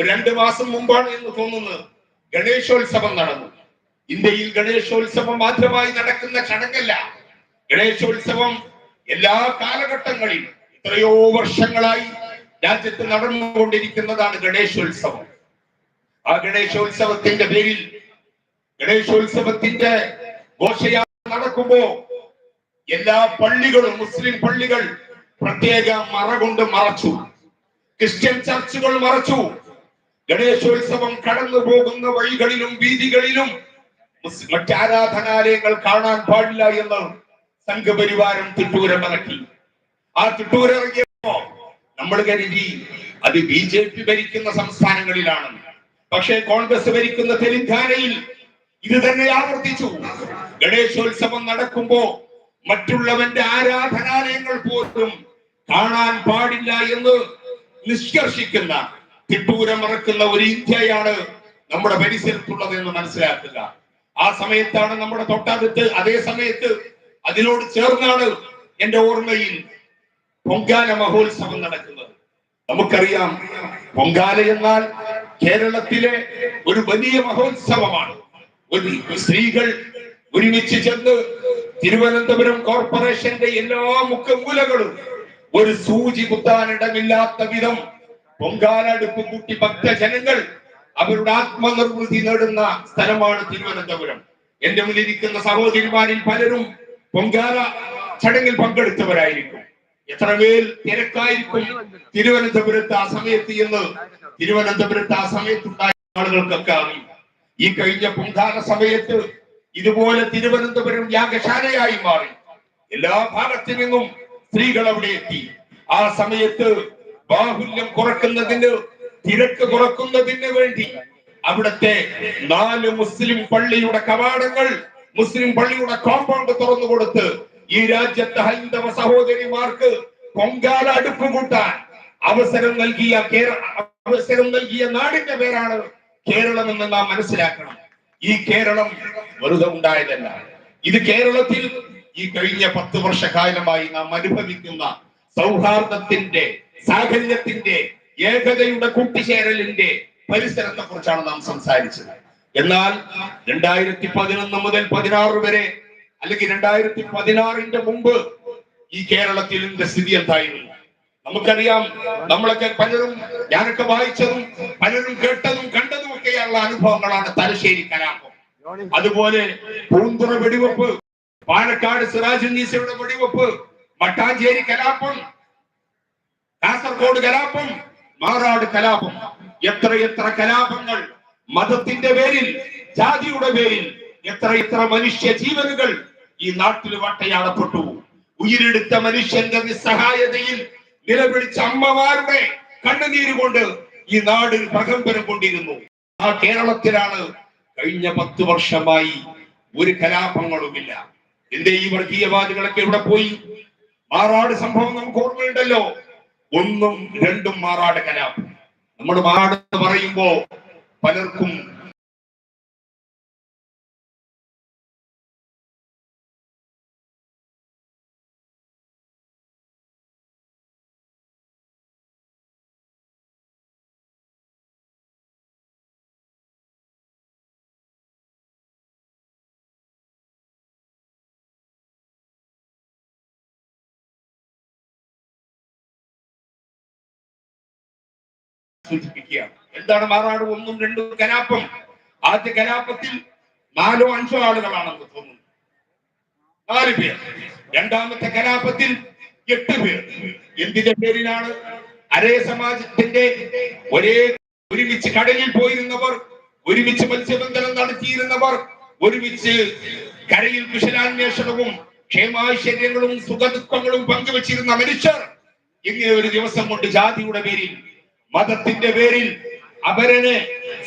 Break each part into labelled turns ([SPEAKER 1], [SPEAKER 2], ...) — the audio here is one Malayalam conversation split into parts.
[SPEAKER 1] ഒരു രണ്ട് മാസം മുമ്പാണ് എന്ന് തോന്നുന്നത് ഗണേശോത്സവം നടന്നു. ഇന്ത്യയിൽ ഗണേശോത്സവം മാത്രമായി നടക്കുന്ന ചടങ്ങല്ല. ഗണേശോത്സവം എല്ലാ കാലഘട്ടങ്ങളിലും എത്രയോ വർഷങ്ങളായി രാജ്യത്ത് നടന്നുകൊണ്ടിരിക്കുന്നതാണ് ഗണേശോത്സവം. ആ ഗണേശോത്സവത്തിന്റെ പേരിൽ ഗണേശോത്സവത്തിന്റെ ഘോഷയാത്ര നടക്കുമ്പോ എല്ലാ പള്ളികളും മുസ്ലിം പള്ളികൾ പ്രത്യേക മറ കൊണ്ട് മറച്ചു. ക്രിസ്ത്യൻ ചർച്ചുകൾ മറച്ചു. ഗണേശോത്സവം കടന്നു പോകുന്ന വഴികളിലും വീതികളിലും മുസ്- മറ്റാരാധനാലയങ്ങൾ കാണാൻ പാടില്ല എന്ന് സംഘപരിവാരം തിട്ടൂരമിറക്കി ആ തിട്ടൂരിറങ്ങിയപ്പോ നമ്മൾ കരുതി അത് ബി ജെ പി ഭരിക്കുന്ന സംസ്ഥാനങ്ങളിലാണ്. പക്ഷേ കോൺഗ്രസ് ഭരിക്കുന്ന തെലങ്കാനയിൽ ഇത് തന്നെ ആവർത്തിച്ചു. ഗണേശോത്സവം നടക്കുമ്പോ മറ്റുള്ളവന്റെ ആരാധനാലയങ്ങൾ പോലും കാണാൻ പാടില്ല എന്ന് നിഷ്കർഷിക്കുന്ന തിട്ടൂരമിറക്കുന്ന ഒരു ഇന്ത്യയാണ് നമ്മുടെ പരിസരത്തുള്ളത് എന്ന് മനസ്സിലാക്കുക. ആ സമയത്താണ് നമ്മുടെ തൊട്ടടുത്ത് അതേ സമയത്ത് അതിനോട് ചേർന്നാണ് എന്റെ ഓർമ്മയിൽ പൊങ്കാല മഹോത്സവം നടക്കുന്നത്. നമുക്കറിയാം പൊങ്കാല എന്നാൽ കേരളത്തിലെ ഒരു വലിയ മഹോത്സവമാണ്. ഒരു സ്ത്രീകൾ ഒരുമിച്ച് ചെന്ന് തിരുവനന്തപുരം കോർപ്പറേഷന്റെ എല്ലാ മുഖമൂലകളും ഒരു സൂചി കുത്താനിടമില്ലാത്ത വിധം പൊങ്കാല അടുപ്പ് കൂട്ടി ഭക്തജനങ്ങൾ അവരുടെ ആത്മനിർവൃതി നേടുന്ന സ്ഥലമാണ് തിരുവനന്തപുരം. എന്റെ മുന്നിലിരിക്കുന്ന സഹോദരിമാരിൽ പലരും പൊങ്കാല ചടങ്ങിൽ പങ്കെടുത്തവരായിരിക്കും. എത്ര പേർ തിരക്കായിരിക്കും തിരുവനന്തപുരത്ത് ആ സമയത്ത് എന്ന് തിരുവനന്തപുരത്ത് ആ സമയത്തുണ്ടായ ആളുകൾക്കൊക്കെ അറിയും. ഈ കഴിഞ്ഞ പൊങ്കാല സമയത്ത് ഇതുപോലെ തിരുവനന്തപുരം യാഗശാലയായി മാറി. എല്ലാ ഭാഗത്തു നിന്നും സ്ത്രീകൾ അവിടെ എത്തി. ആ സമയത്ത് ബാഹുല്യം കുറക്കുന്നതിന് തിരക്ക് കുറക്കുന്നതിന് വേണ്ടി അവിടുത്തെ നാല് മുസ്ലിം പള്ളിയുടെ കവാടങ്ങൾ മുസ്ലിം പള്ളിയുടെ കോമ്പൗണ്ട് തുറന്നു കൊടുത്ത് ഈ രാജ്യത്തെ ഹൈന്ദവ സഹോദരിമാർക്ക് പൊങ്കാല അടുപ്പ് കൂട്ടാൻ അവസരം നൽകിയ അവസരം നൽകിയ നാടിന്റെ പേരാണ് കേരളം എന്ന് നാം മനസ്സിലാക്കണം. ഈ കേരളം വെറുതെ ഉണ്ടായതല്ല. ഇത് കേരളത്തിൽ ഈ കഴിഞ്ഞ പത്ത് വർഷക്കാലമായി നാം അനുഭവിക്കുന്ന സൗഹാർദ്ദത്തിന്റെ സാഹചര്യത്തിന്റെ ഏകതയുടെ കൂട്ടിച്ചേരലിന്റെ പരിസരത്തെ കുറിച്ചാണ് നാം സംസാരിച്ചത്. എന്നാൽ രണ്ടായിരത്തി പതിനൊന്ന് മുതൽ പതിനാറ് വരെ അല്ലെങ്കിൽ രണ്ടായിരത്തി പതിനാറിന്റെ മുമ്പ് ഈ കേരളത്തിൽ ഇതിന്റെ സ്ഥിതി എന്തായിരുന്നു? നമുക്കറിയാം നമ്മളൊക്കെ പലരും ഞാനൊക്കെ വായിച്ചതും പലരും കേട്ടതും കണ്ടതും ഒക്കെയുള്ള അനുഭവങ്ങളാണ് തലശ്ശേരി കലാപം. അതുപോലെ പൂന്തുറ വെടിവെപ്പ് പാലക്കാട് സിറാജ് നീസയുടെ വെടിവെപ്പ് മട്ടാഞ്ചേരി കലാപം കാസർഗോഡ് കലാപം മാറാട് കലാപം. എത്ര എത്ര കലാപങ്ങൾ മതത്തിന്റെ പേരിൽ ജാതിയുടെ പേരിൽ എത്ര എത്ര മനുഷ്യ ജീവനുകൾ ഈ നാട്ടിൽ വട്ടയാടപ്പെട്ടു. ഉയിരെടുത്ത മനുഷ്യന്റെ നിസ്സഹായതയിൽ നിലവിളിച്ച അമ്മമാരുടെ കണ്ണുനീര് കൊണ്ട് ഈ നാട് പ്രകമ്പനം കൊണ്ടിരുന്നു. ആ കേരളത്തിലാണ് കഴിഞ്ഞ പത്ത് വർഷമായി ഒരു കലാപങ്ങളുമില്ല. എന്റെ ഈ വർഗീയവാദികളൊക്കെ ഇവിടെ പോയി? മാറാട് സംഭവം നമുക്ക് ഓർമ്മയുണ്ടല്ലോ. ഒന്നും രണ്ടും മാറാട് കലാപം നമ്മൾ മാറാട് പറയുമ്പോ പലർക്കും സൂചിപ്പിക്കുകയാണ്. എന്താണ് മാറാട് ഒന്നും രണ്ടും കലാപം ആദ്യ കലാപത്തിൽ നാലോ അഞ്ചോ ആളുകളാണെന്ന് തോന്നുന്നു. നാല് പേർ. രണ്ടാമത്തെ കലാപത്തിൽ എട്ട് പേർ. എന്തിന്റെ പേരിലാണ്? അരേ സമാജത്തിന്റെ ഒരേ ഒരുമിച്ച് കടലിൽ പോയിരുന്നവർ ഒരുമിച്ച് മത്സ്യബന്ധനം നടത്തിയിരുന്നവർ ഒരുമിച്ച് കരയിൽ കുശലാന്വേഷണവും ക്ഷേമാശ്ചര്യങ്ങളും സുഖദുഃഖങ്ങളും പങ്കുവച്ചിരുന്ന മനുഷ്യർ ഇങ്ങനെ ഒരു ദിവസം കൊണ്ട് ജാതിയുടെ പേരിൽ മതത്തിന്റെ പേരിൽ അപരനെ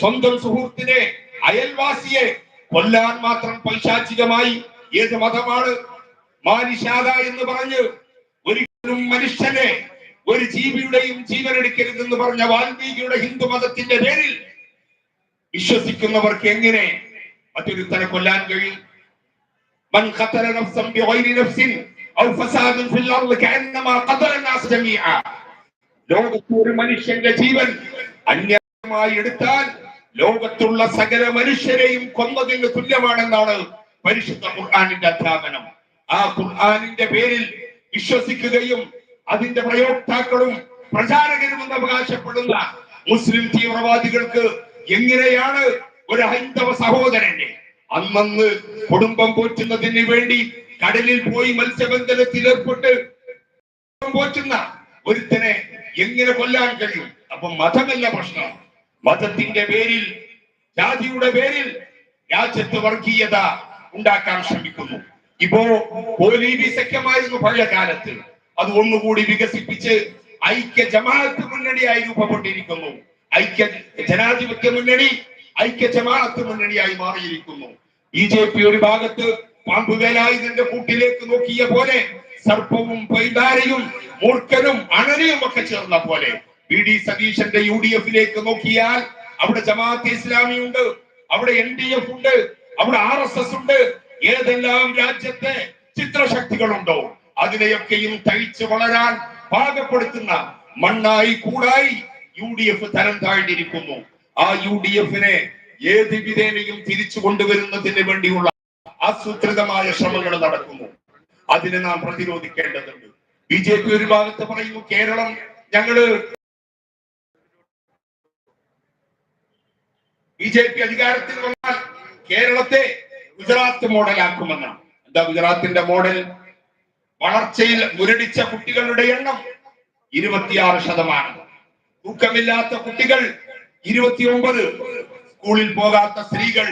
[SPEAKER 1] സ്വന്തം സുഹൃത്തിനെ അയൽവാസിയെ കൊല്ലാൻ മാത്രം പൈശാചികമായി ഏത് മതമാണ് മാനിഷാദ എന്ന് പറഞ്ഞ് ഒരിക്കലും മനുഷ്യനെ ഒരു ജീവിയുടെയും ജീവനെടുക്കരുതെന്ന് പറഞ്ഞ വാൽമീകിയുടെ ഹിന്ദു മതത്തിന്റെ പേരിൽ വിശ്വസിക്കുന്നവർക്ക് എങ്ങനെ മറ്റൊരുത്തനെ കൊല്ലാൻ കഴിയും من قتل نفسا بغير نفس او فساد في الارض كانما قتل الناس جميعا ലോകത്ത് ഒരു മനുഷ്യന്റെ ജീവൻ അന്യായമായി എടുത്താൽ ലോകത്തുള്ള സകല മനുഷ്യരെയും കൊന്നതിന് തുല്യമാണെന്നാണ് പരിശുദ്ധ ഖുർആാനിന്റെ അധ്യാപനം. ആ ഖുർആാനിന്റെ പേരിൽ വിശ്വസിക്കുകയും അതിന്റെ പ്രയോക്താക്കളും പ്രചാരകരും എന്ന് അവകാശപ്പെടുന്ന മുസ്ലിം തീവ്രവാദികൾക്ക് എങ്ങനെയാണ് ഒരു ഹൈന്ദവ സഹോദരനെ അന്നന്ന് കുടുംബം പോറ്റുന്നതിന് വേണ്ടി കടലിൽ പോയി മത്സ്യബന്ധനത്തിൽ ഏർപ്പെട്ട് പോറ്റുന്ന ഒരുത്തനെ എങ്ങനെ കൊല്ലാൻ കഴിയും? അപ്പൊ മതമല്ല പ്രശ്നം. മതത്തിന്റെ പേരിൽ ജാതിയുടെ പേരിൽ രാജ്യത്ത് വർഗീയത ഉണ്ടാക്കാൻ ശ്രമിക്കുന്നു. ഇപ്പോ പോലീബി സഖ്യമായിരുന്നു പഴയ കാലത്ത്. അത് ഒന്നുകൂടി വികസിപ്പിച്ച് ഐക്യ ജമാഅത്ത് മുന്നണിയായി രൂപപ്പെട്ടിരിക്കുന്നു. ഐക്യ ജനാധിപത്യ മുന്നണി ഐക്യ ജമാഅത്ത് മുന്നണിയായി മാറിയിരിക്കുന്നു. ബി ജെ പി ഒരു ഭാഗത്ത് പാമ്പുവേലായുധന്റെ കൂട്ടിലേക്ക് നോക്കിയ പോലെ സർപ്പവും പൈതാരയും മൂർഖനും അണലിയും ഒക്കെ ചേർന്ന പോലെ വി ഡി സതീശന്റെ യു ഡി എഫിലേക്ക് നോക്കിയാൽ അവിടെ ജമാഅത്ത് ഇസ്ലാമി ഉണ്ട് അവിടെ എൻ ഡി എഫ് ഉണ്ട് അവിടെ ആർ എസ് എസ് ഉണ്ട് ഏതെല്ലാം രാജ്യത്തെ ചിത്രശക്തികളുണ്ടോ അതിനെയൊക്കെയും തഴിച്ചു വളരാൻ പാകപ്പെടുത്തുന്ന മണ്ണായി കൂടായി യു ഡി എഫ് തരം താഴ്ന്നിരിക്കുന്നു. ആ യു ഡി എഫിനെ ഏത് വിധേനയും തിരിച്ചു കൊണ്ടുവരുന്നതിന് വേണ്ടിയുള്ള ആസൂത്രിതമായ ശ്രമങ്ങൾ നടക്കുന്നു. അതിനെ നാം പ്രതിരോധിക്കേണ്ടതുണ്ട്. ബി ജെ പി ഒരു ഭാഗത്ത് പറയുന്നു കേരളം ഞങ്ങൾ ബി ജെ പി അധികാരത്തിൽ വന്നാൽ കേരളത്തെ ഗുജറാത്ത് മോഡലാക്കുമെന്നാണ്. എന്താ ഗുജറാത്തിന്റെ മോഡൽ? വളർച്ചയിൽ മുരടിച്ച കുട്ടികളുടെ എണ്ണം ഇരുപത്തിയാറ് ശതമാനം. തൂക്കമില്ലാത്ത കുട്ടികൾ ഇരുപത്തിയൊമ്പത്. സ്കൂളിൽ പോകാത്ത സ്ത്രീകൾ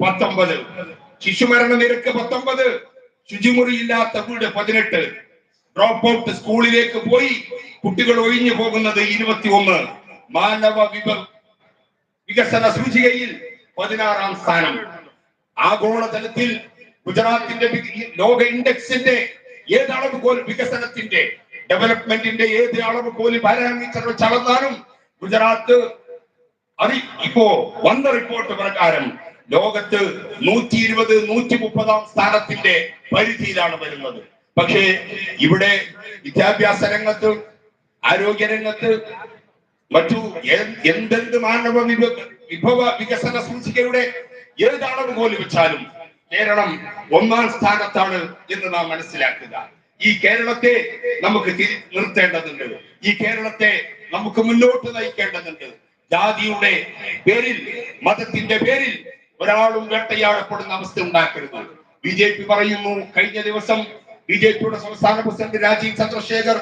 [SPEAKER 1] പത്തൊമ്പത്. ശിശുമരണ നിരക്ക് പത്തൊമ്പത്. ശുചിമുറിയില്ലാത്ത വീട് പതിനെട്ട് ഡ്രോപ്പ് ഔട്ട് സ്കൂളിലേക്ക് പോയി കുട്ടികൾ ഒഴിഞ്ഞു പോകുന്നത് ഇരുപത്തി ഒന്ന് മാനവ വിഭ വികസന സൂചികയിൽ പതിനാറാം സ്ഥാനം. ആഗോളതലത്തിൽ ഗുജറാത്തിന്റെ ലോക ഇൻഡെക്സിന്റെ ഏത് പോലും വികസനത്തിന്റെ ഡെവലപ്മെന്റിന്റെ ഏത് അളവ് പോലും പാരാമീറ്റർ വെച്ച് അളന്നാലും ഗുജറാത്ത് അറി ഇപ്പോ വന്ന റിപ്പോർട്ട് പ്രകാരം ലോകത്ത് നൂറ്റി ഇരുപത് നൂറ്റി മുപ്പതാം സ്ഥാനത്തിന്റെ പരിധിയിലാണ് വരുന്നത്. പക്ഷേ ഇവിടെ വിദ്യാഭ്യാസ രംഗത്ത് ആരോഗ്യ രംഗത്ത് മറ്റു എന്തെന്ത് മാനവ വിഭ- വിഭവ വികസന സൂചികയുടെ ഏതാണെന്ന് പോലും വെച്ചാലും കേരളം ഒന്നാം സ്ഥാനത്താണ് എന്ന് നാം മനസ്സിലാക്കുക. ഈ കേരളത്തെ നമുക്ക് നിർത്തേണ്ടതുണ്ട്. ഈ കേരളത്തെ നമുക്ക് മുന്നോട്ട് നയിക്കേണ്ടതുണ്ട്. ജാതിയുടെ പേരിൽ മതത്തിന്റെ പേരിൽ ഒരാളും വേട്ടയാടപ്പെടുന്ന അവസ്ഥ ഉണ്ടാക്കരുത്. ബി ജെ പി പറയുന്നു കഴിഞ്ഞ ദിവസം ബി ജെ പിയുടെ സംസ്ഥാന പ്രസിഡന്റ് രാജീവ് ചന്ദ്രശേഖർ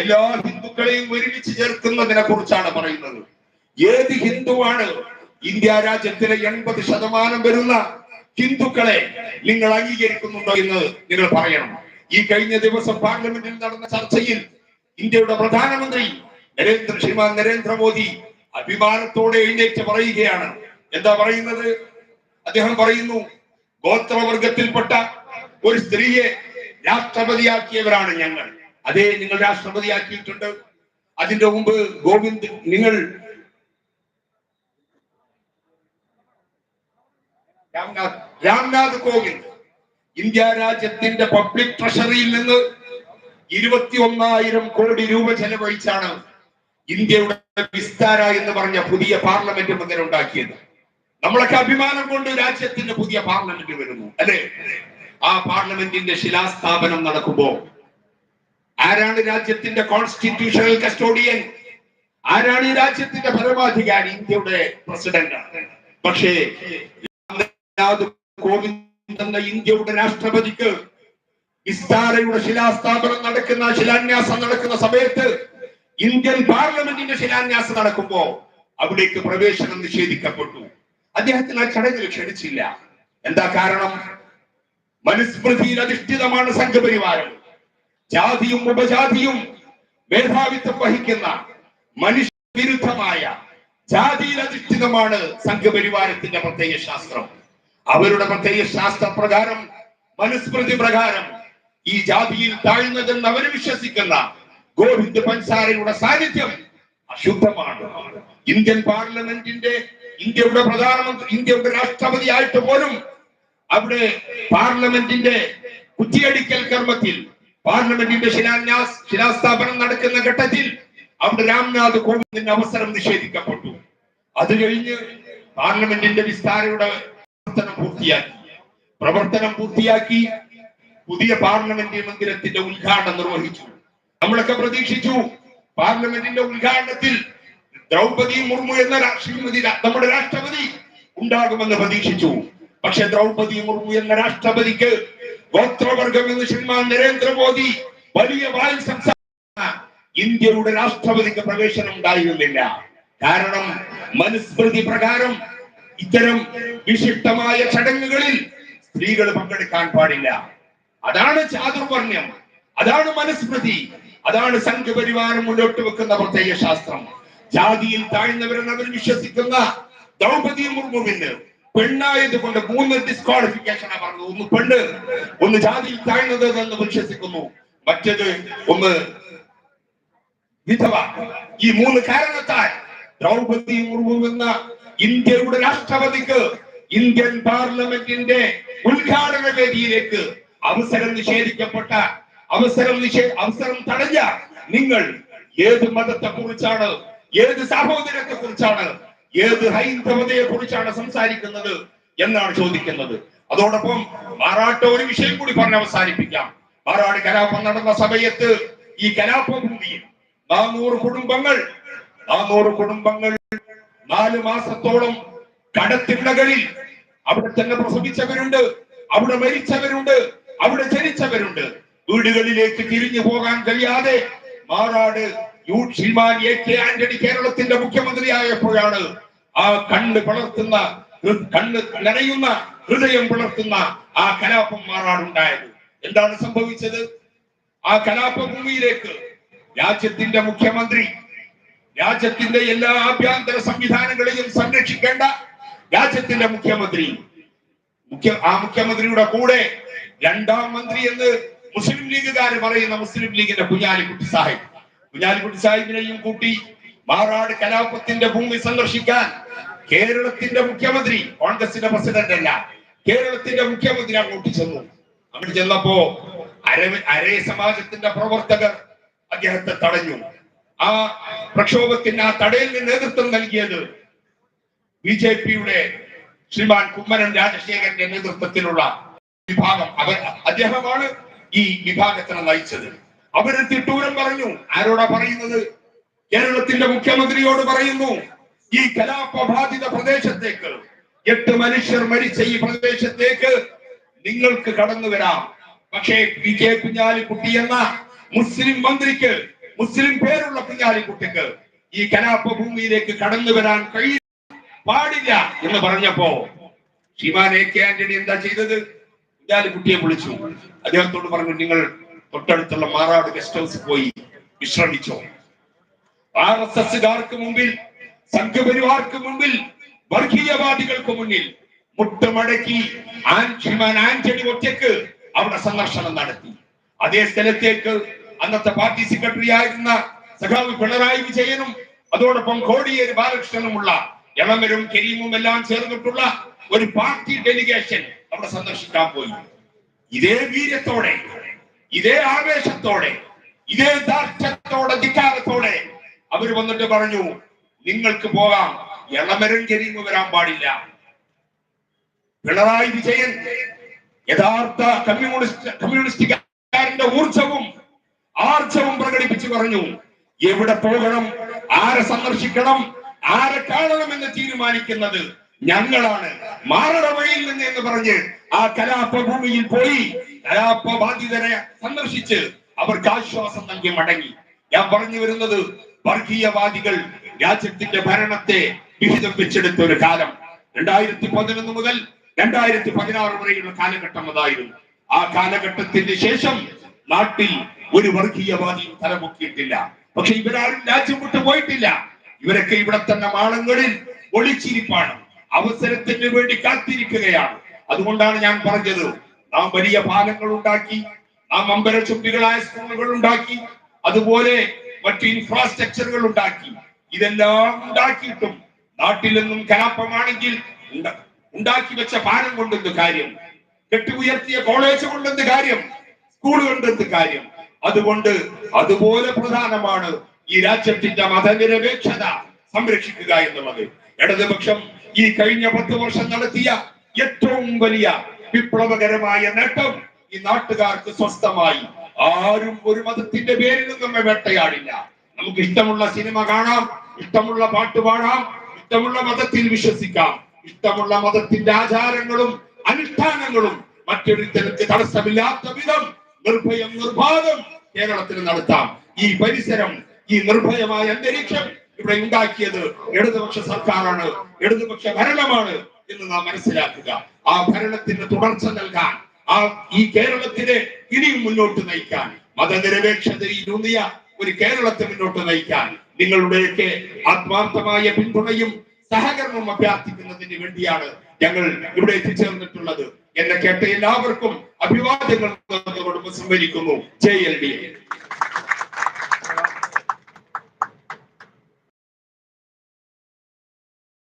[SPEAKER 1] എല്ലാ ഹിന്ദുക്കളെയും ഒരുമിച്ച് ചേർക്കുന്നതിനെ കുറിച്ചാണ് പറയുന്നത്. ഏത് ഹിന്ദുവാണ് ഇന്ത്യ രാജ്യത്തിലെ എൺപത് ശതമാനം വരുന്ന ഹിന്ദുക്കളെ നിങ്ങൾ അംഗീകരിക്കുന്നുണ്ടോ എന്ന് നിങ്ങൾ പറയണം. ഈ കഴിഞ്ഞ ദിവസം പാർലമെന്റിൽ നടന്ന ചർച്ചയിൽ ഇന്ത്യയുടെ പ്രധാനമന്ത്രി നരേന്ദ്ര ശ്രീമാൻ നരേന്ദ്രമോദി അഭിമാനത്തോടെ എഴുന്നേറ്റ് പറയുകയാണ്. എന്താ പറയുന്നത്? അദ്ദേഹം പറയുന്നു ഗോത്രവർഗത്തിൽപ്പെട്ട ഒരു സ്ത്രീയെ രാഷ്ട്രപതിയാക്കിയവരാണ് ഞങ്ങൾ. അതേ നിങ്ങൾ രാഷ്ട്രപതിയാക്കിയിട്ടുണ്ട്. അതിന്റെ മുമ്പ് ഗോവിന്ദ് നിങ്ങൾ രാംനാഥ് രാംനാഥ് കോവിന്ദ് ഇന്ത്യ രാജ്യത്തിന്റെ പബ്ലിക് ട്രഷറിയിൽ നിന്ന് ഇരുപത്തി ഒന്നായിരം കോടി രൂപ ചെലവഴിച്ചാണ് ഇന്ത്യയുടെ വിസ്താര എന്ന് പറഞ്ഞ പുതിയ പാർലമെന്റ് മന്ദിരം ഉണ്ടാക്കിയത് നമ്മളൊക്കെ അഭിമാനം കൊണ്ട് രാജ്യത്തിന്റെ പുതിയ പാർലമെന്റ് വരുന്നു അല്ലെ? ആ പാർലമെന്റിന്റെ ശിലാസ്ഥാപനം നടക്കുമ്പോ ആരാണ് രാജ്യത്തിന്റെ കോൺസ്റ്റിറ്റ്യൂഷണൽ കസ്റ്റോഡിയൻ ആരാണ് ഈ രാജ്യത്തിന്റെ പരമാധികാരി ഇന്ത്യയുടെ പ്രസിഡന്റ് പക്ഷേ കോവിന്ദ് എന്ന ഇന്ത്യയുടെ രാഷ്ട്രപതിക്ക് വിസ്താരയുടെ ശിലാസ്ഥാപനം നടക്കുന്ന ശിലാന്യാസം നടക്കുന്ന സമയത്ത് ഇന്ത്യൻ പാർലമെന്റിന്റെ ശിലാന്യാസം നടക്കുമ്പോ അവിടേക്ക് പ്രവേശനം നിഷേധിക്കപ്പെട്ടു. അദ്ദേഹത്തിന് ആ ചടങ്ങിൽ ക്ഷണിച്ചില്ല. എന്താ കാരണം? മനുസ്മൃതിയിൽ അധിഷ്ഠിതമാണ് സംഘപരിവാരം. ജാതിയും ഉപജാതിയും മേധാവിത്വം വഹിക്കുന്ന മനുഷ്യ വിരുദ്ധമായ ജാതിയിൽ അധിഷ്ഠിതമാണ് സംഘപരിവാരത്തിന്റെ പ്രത്യേക ശാസ്ത്രം. അവരുടെ പ്രത്യേക ശാസ്ത്ര പ്രകാരം മനുസ്മൃതി പ്രകാരം ഈ ജാതിയിൽ താഴ്ന്നതെന്ന് അവർ വിശ്വസിക്കുന്ന ഗോവിന്ദ് പൻസാരയുടെ സാന്നിധ്യം അശുദ്ധമാണ്. ഇന്ത്യൻ പാർലമെന്റിന്റെ ഇന്ത്യയുടെ പ്രധാനമന്ത്രി ഇന്ത്യയുടെ രാഷ്ട്രപതി ആയിട്ട് പോലും അവിടെ പാർലമെന്റിന്റെ കുറ്റിയടിക്കൽ കർമ്മത്തിൽ പാർലമെന്റിന്റെ ശിലാന്യാസ് ശിലാസ്ഥാപനം നടക്കുന്ന ഘട്ടത്തിൽ അവിടെ രാംനാഥ് കോവിന്ദിന്റെ അവസരം നിഷേധിക്കപ്പെട്ടു. അത് കഴിഞ്ഞ് പാർലമെന്റിന്റെ വിസ്താരയുടെ പ്രവർത്തനം പൂർത്തിയാക്കി. പ്രവർത്തനം പൂർത്തിയാക്കി പുതിയ പാർലമെന്റ് മന്ദിരത്തിന്റെ ഉദ്ഘാടനം നിർവഹിച്ചു. നമ്മളൊക്കെ പ്രതീക്ഷിച്ചു പാർലമെന്റിന്റെ ഉദ്ഘാടനത്തിൽ ദ്രൗപദി മുർമു എന്ന ശ്രീമതി നമ്മുടെ രാഷ്ട്രപതി ഉണ്ടാകുമെന്ന് പ്രതീക്ഷിച്ചു. പക്ഷെ ദ്രൗപദി മുർമു എന്ന രാഷ്ട്രപതിക്ക് ഗോത്രവർഗം എന്ന് ശ്രീമാൻ നരേന്ദ്രമോദി വലിയ വായിൽ സംസാരിക്കുന്ന ഇന്ത്യയുടെ രാഷ്ട്രപതിക്ക് പ്രവേശനം ഉണ്ടായിരുന്നില്ല. കാരണം മനുസ്മൃതി പ്രകാരം ഇത്തരം വിശിഷ്ടമായ ചടങ്ങുകളിൽ സ്ത്രീകൾ പങ്കെടുക്കാൻ പാടില്ല. അതാണ് ചാതുർവർണ്യം അതാണ് മനുസ്മൃതി. അതാണ് സംഘപരിവാരം മുന്നോട്ട് വെക്കുന്ന പ്രത്യേക ശാസ്ത്രം. ജാതിയിൽ താഴ്ന്നവരെന്ന് അവർ വിശ്വസിക്കുന്ന ദ്രൗപദി മുർമുവിന് പെണ്ണായത് കൊണ്ട് മൂന്ന് ഡിസ്ക്വാളിഫിക്കേഷൻ പറഞ്ഞു ഒന്ന് പെണ്ണ് ഒന്ന് ജാതിയിൽ താഴ്ന്നത് എന്ന് വിശ്വസിക്കുന്നു. മറ്റത് ഒന്ന് വിധവ. ഈ മൂന്ന് കാരണത്താൽ ദ്രൗപദി മുർമു എന്ന ഇന്ത്യയുടെ രാഷ്ട്രപതിക്ക് ഇന്ത്യൻ പാർലമെന്റിന്റെ ഉദ്ഘാടന വേദിയിലേക്ക് അവസരം നിഷേധിക്കപ്പെട്ട അവസരം നിഷേ അവസരം തടഞ്ഞ നിങ്ങൾ ഏത് മതത്തെ കുറിച്ചാണ് ഏത് സഹോദരത്തെ കുറിച്ചാണ് ഏത് ഹൈന്ദവതയെ കുറിച്ചാണ് സംസാരിക്കുന്നത് എന്നാണ് ചോദിക്കുന്നത്. അതോടൊപ്പം മാറാട്ട ഒരു വിഷയം കൂടി പറഞ്ഞ് അവസാനിപ്പിക്കാം. മാറാട് കലാപം നടന്ന സമയത്ത് ഈ കലാപഭൂമിയിൽ നാനൂറ് കുടുംബങ്ങൾ നാനൂറ് കുടുംബങ്ങൾ നാല് മാസത്തോളം കടത്തിണ്ടകളിൽ അവിടെ തന്നെ പ്രസവിച്ചവരുണ്ട് അവിടെ മരിച്ചവരുണ്ട് അവിടെ ജനിച്ചവരുണ്ട്. വീടുകളിലേക്ക് തിരിഞ്ഞു പോകാൻ കഴിയാതെ മാറാട് യു ശ്രീമാൻ എ കെ ആന്റണി കേരളത്തിന്റെ മുഖ്യമന്ത്രിയായപ്പോഴാണ് ആ കണ്ണ് പിളർത്തുന്ന കണ്ണ് നനയുന്ന ഹൃദയം പിളർത്തുന്ന ആ കലാപം മാറാടുണ്ടായത് എന്താണ് സംഭവിച്ചത്? ആ കലാപഭൂമിയിലേക്ക് രാജ്യത്തിന്റെ മുഖ്യമന്ത്രി രാജ്യത്തിന്റെ എല്ലാ ആഭ്യന്തര സംവിധാനങ്ങളെയും സംരക്ഷിക്കേണ്ട രാജ്യത്തിന്റെ മുഖ്യമന്ത്രി. മുഖ്യ ആ മുഖ്യമന്ത്രിയുടെ കൂടെ രണ്ടാം മന്ത്രി എന്ന് മുസ്ലിം ലീഗുകാർ പറയുന്ന മുസ്ലിം ലീഗിന്റെ കുഞ്ഞാലിക്കുട്ടി സാഹിബ്. കുഞ്ഞാലിക്കുട്ടി സാഹിബിനെയും കൂട്ടി മാറാട് കലാപത്തിന്റെ ഭൂമി സന്ദർശിക്കാൻ കേരളത്തിന്റെ മുഖ്യമന്ത്രി കോൺഗ്രസിന്റെ പ്രസിഡന്റ് അല്ല കേരളത്തിന്റെ മുഖ്യമന്ത്രി അങ്ങോട്ട് ചെന്നു. അങ്ങോട്ട് ചെന്നപ്പോ അര അരേ സമാജത്തിന്റെ പ്രവർത്തകർ അദ്ദേഹത്തെ തടഞ്ഞു. ആ പ്രക്ഷോഭത്തിന് ആ തടയലിന് നേതൃത്വം നൽകിയത് ബി ജെ പിയുടെ ശ്രീമാൻ കുമ്മനം രാജശേഖരന്റെ നേതൃത്വത്തിലുള്ള വിഭാഗം. അവർ അദ്ദേഹമാണ് ഈ വിഭാഗത്തിനെ നയിച്ചത്. അവർ തിട്ടൂരം പറഞ്ഞു. ആരോടാ പറയുന്നത്? കേരളത്തിന്റെ മുഖ്യമന്ത്രിയോട് പറയുന്നു ഈ കലാപബാധിത പ്രദേശത്തേക്ക് എട്ട് മനുഷ്യർ മരിച്ച ഈ പ്രദേശത്തേക്ക് നിങ്ങൾക്ക് കടന്നു വരാം. പക്ഷേ പി കെ കുഞ്ഞാലിക്കുട്ടി എന്ന മുസ്ലിം മന്ത്രിക്ക് മുസ്ലിം പേരുള്ള കുഞ്ഞാലിക്കുട്ടിക്ക് ഈ കലാപഭൂമിയിലേക്ക് കടന്നു വരാൻ കഴിയില്ല പാടില്ല എന്ന് പറഞ്ഞപ്പോ ശ്രീമാൻ എ കെ ആന്റണി എന്താ ചെയ്തത്? കുഞ്ഞാലിക്കുട്ടിയെ വിളിച്ചു. അദ്ദേഹത്തോട് പറഞ്ഞു നിങ്ങൾ തൊട്ടടുത്തുള്ള മാറാട് ഗസ്റ്റ് ഹൗസ് പോയി വിശ്രമിച്ചോ. ആർ എസ് എസുകാർക്ക് മുമ്പിൽ സംഘപരിവാർക്ക് മുമ്പിൽ വർഗീയവാദികൾക്ക് മുന്നിൽ മുട്ടുമടക്കി ആൻഷിമാൻ ആന്റണി ഒറ്റയ്ക്ക് അവിടെ സന്ദർശനം നടത്തി. അതേ സ്ഥലത്തേക്ക് അന്നത്തെ പാർട്ടി സെക്രട്ടറി ആയിരുന്ന സഖാവ് പിണറായി വിജയനും അതോടൊപ്പം കോടിയേരി ബാലകൃഷ്ണനുമുള്ള എളമരും കരീമും എല്ലാം ചേർന്നിട്ടുള്ള ഒരു പാർട്ടി ഡെലിഗേഷൻ അവിടെ സന്ദർശിക്കാൻ പോയി. ഇതേ വീര്യത്തോടെ ഇതേ ആവേശത്തോടെ ഇതേ ദാർഢ്യത്തോടെ ധിക്കാരത്തോടെ അവർ വന്നിട്ട് പറഞ്ഞു നിങ്ങൾക്ക് പോകാം എളമരം കരീമും വരാൻ പാടില്ല. പിണറായി വിജയൻ യഥാർത്ഥ കമ്മ്യൂണിസ്റ്റ് കമ്മ്യൂണിസ്റ്റുകാരന്റെ ഊർജവും ആർജവും പ്രകടിപ്പിച്ചു പറഞ്ഞു എവിടെ പോകണം ആരെ സന്ദർശിക്കണം ആരെ കാണണം എന്ന് തീരുമാനിക്കുന്നത് ഞങ്ങളാണ് മാറണ വഴിയിൽ നിന്ന് എന്ന് പറഞ്ഞ് ആ കലാപഭൂമിയിൽ പോയി കലാപ ബാധിതരെ സന്ദർശിച്ച് അവർക്ക് ആശ്വാസം നൽകി മടങ്ങി. ഞാൻ പറഞ്ഞു വരുന്നത് വർഗീയവാദികൾ രാജ്യത്തിന്റെ ഭരണത്തെ വിഹിതം വെച്ചെടുത്ത ഒരു കാലം. രണ്ടായിരത്തി പതിനൊന്ന് മുതൽ രണ്ടായിരത്തി പതിനാറ് വരെയുള്ള കാലഘട്ടം അതായിരുന്നു. ആ കാലഘട്ടത്തിന് ശേഷം നാട്ടിൽ ഒരു വർഗീയവാദിയും തലമുക്കിയിട്ടില്ല. പക്ഷെ ഇവരാരും രാജ്യം വിട്ടു പോയിട്ടില്ല ഇവരൊക്കെ ഇവിടെ തന്നെ മാളങ്ങളിൽ ഒളിച്ചിരിപ്പാണ്. അവസരത്തിന് വേണ്ടി കാത്തിരിക്കുകയാണ്. അതുകൊണ്ടാണ് ഞാൻ പറഞ്ഞത് നാം വലിയ പാലങ്ങൾ ഉണ്ടാക്കി നാം അമ്പരച്ചുണ്ടികളായ സ്കൂളുകൾ ഉണ്ടാക്കി അതുപോലെ മറ്റു ഇൻഫ്രാസ്ട്രക്ചറുകൾ ഉണ്ടാക്കി. ഇതെല്ലാം ഉണ്ടാക്കിയിട്ടും നാട്ടിൽ നിന്നും കലാപമാണെങ്കിൽ ഉണ്ടാക്കി വെച്ച പാലം കൊണ്ടെന്ത് കാര്യം? കെട്ടി ഉയർത്തിയ കോളേജ് കൊണ്ടെന്ത് കാര്യം? സ്കൂൾ കൊണ്ടെന്ത് കാര്യം? അതുകൊണ്ട് അതുപോലെ പ്രധാനമാണ് ഈ രാജ്യത്തിന്റെ മതനിരപേക്ഷത സംരക്ഷിക്കുക എന്നുള്ളത്. ഇടതുപക്ഷം ഈ കഴിഞ്ഞ പത്ത് വർഷം നടത്തിയ ഏറ്റവും വലിയ വിപ്ലവകരമായ നേട്ടം ഈ നാട്ടുകാർക്ക് സ്വസ്ഥമായി. ആരും ഒരു മതത്തിന്റെ പേരിൽ നമ്മെ വേട്ടയാടില്ല. നമുക്ക് ഇഷ്ടമുള്ള സിനിമ കാണാം ഇഷ്ടമുള്ള പാട്ട് പാടാം ഇഷ്ടമുള്ള മതത്തിൽ വിശ്വസിക്കാം. ഇഷ്ടമുള്ള മതത്തിന്റെ ആചാരങ്ങളും അനുഷ്ഠാനങ്ങളും മറ്റൊരുത്തർക്ക് തടസ്സമില്ലാത്ത വിധം നിർഭയം നിർബാധം കേരളത്തിൽ നടത്താം. ഈ പരിസരം ഈ നിർഭയമായ അന്തരീക്ഷം ഇവിടെ ഉണ്ടാക്കിയത് ഇടതുപക്ഷ സർക്കാരാണ്. ഇടതുപക്ഷ ഭരണമാണ് എന്ന് നാം മനസ്സിലാക്കുക. ആ ഭരണത്തിന് തുടർച്ച നൽകാൻ ആ ഈ കേരളത്തിനെ ഇനിയും മുന്നോട്ട് നയിക്കാൻ മതനിരപേക്ഷതയിലൂന്നിയ ഒരു കേരളത്തെ മുന്നോട്ട് നയിക്കാൻ നിങ്ങളുടെയൊക്കെ ആത്മാർത്ഥമായ പിന്തുണയും സഹകരണവും അഭ്യർത്ഥിക്കുന്നതിന് വേണ്ടിയാണ് ഞങ്ങൾ ഇവിടെ എത്തിച്ചേർന്നിട്ടുള്ളത്. എന്നെ കേട്ട എല്ലാവർക്കും അഭിവാദ്യങ്ങൾ നേർന്നുകൊണ്ട് സംവദിക്കുന്നു ജെ എൽ ഡി